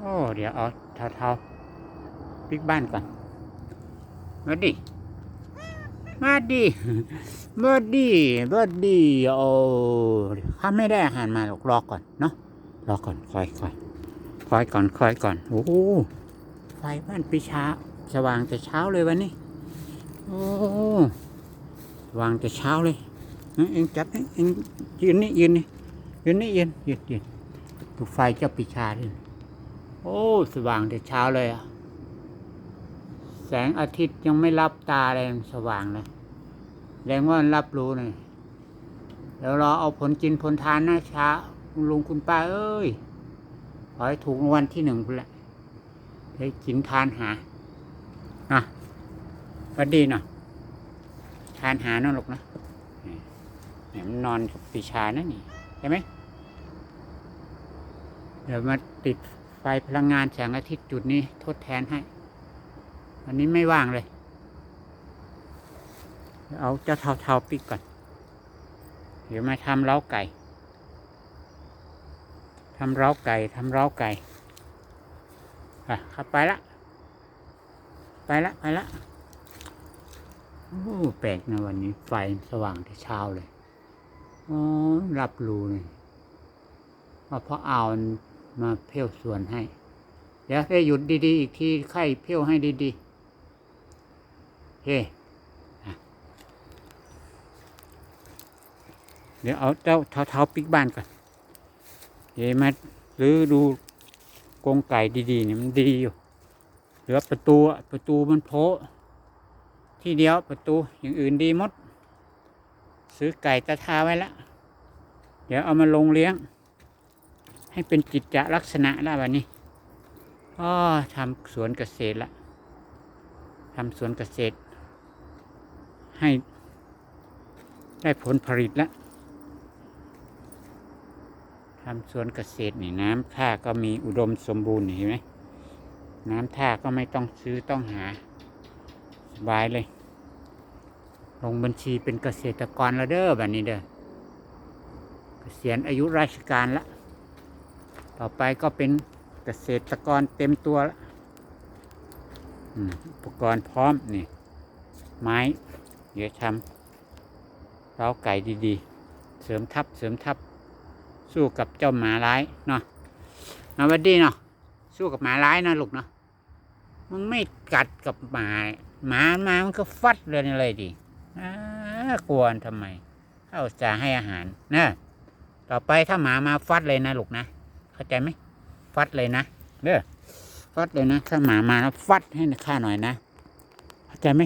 โอ้เดี๋ยวเอาเทาๆปิกบ้านก่อนมาดิมาดิมาดิมาดิโอ้ข้าไม่ได้อาหารมาหรอกรอก่อนเนาะรอก่อนคอยคอยคอยก่อนคอยก่อนโอ้ไฟบ้านปีชาสว่างแต่เช้าเลยวันนี้โอ้สว่างแต่เช้าเลยเอ็งจัดให้เอ็งยืนนี่ยืนนี่ยืนนี่ยืนยืนยืนดูไฟเจ้าปีชาดิโอ้ สว่างแต่เช้าเลยอะแสงอาทิตย์ยังไม่รับตาเลยสว่างเลยแสดงว่ารับรู้เลยเดี๋ยวรอเอาผลกินผลทานนะช้าคุณลุงคุณป้าเอ้ย ขอให้ถูกรางวัลที่หนึ่งพุ่นแหละได้กินทานหาอะก็ดีเนาะทานหาเนาะลูกนะเนี่ยมันนอนกับปีชานะนี่ใช่ไหมเดี๋ยวมาติด พลังงานแสงอาทิตย์จุดนี้ทดแทนให้ วันนี้ไม่ว่างเลย เอาเจ้าเทาเทาๆปิดก่อน เดี๋ยวมาทำเล้าไก่ทำเล้าไก่ทำเล้าไก่อะข้าไปละ ไปละ ไปละโอ้แปลกนะวันนี้ ไฟสว่างแต่เช้าเลย อ๋อ รับรู้เลยว่าเพราะเอาว มาเพ่วส่วนให้ เดี๋ยวให้หยุดดีๆ อีกทีไข่เพ่วให้ดีๆโอเคอะเดี๋ยวเอาเจ้าเท้าเท้าปิกบ้านก่อนเดี๋ยวมาหรือดูกรงไก่ดีๆเนี่ยมันดีอยู่เหลือประตูอะประตูมันโผล่ที่เดียวประตูอย่างอื่นดีหมด ซื้อไก่ตะทาไว้แล้วเดี๋ยวเอามาลงเลี้ยง ให้เป็นกิจจลักษณะแล้ววันนี้ก็ทำสวนเกษตรละทำสวนเกษตร ให้ได้ผลผลิตแล้วทำสวนเกษตรนี่น้ำค่าก็มีอุดมสมบูรณ์เห็นไหมน้ำท่าก็ไม่ต้องซื้อต้องหาสบายเลย ลงบัญชีเป็นเกษตรกรแล้วเด้อแบบนี้เด้อเกษียณอายุราชการละ ต่อไปก็เป็นเกษตรกรเต็มตัวอุปกรณ์พร้อมนี่ ไม้ เดี๋ยวทำเล้าไก่ดีๆ เสริมทับเสริมทับ สู้กับเจ้าหมาร้ายเนาะมาวัดดีเนาะสู้กับหมาร้ายนะลูกเนาะมันไม่กัดกับหมาหมามามันก็ฟัดเลยนี่เลยดิอ่ากวนทำไมเข้าจะให้อาหารนะต่อไปถ้าหมามาฟัดเลยนะลูกนะ เข้าใจไหมฟัดเลยนะเด้อฟัดเลยนะถ้าหมามาแล้วฟัดให้ข้าหน่อยนะเข้าใจไหม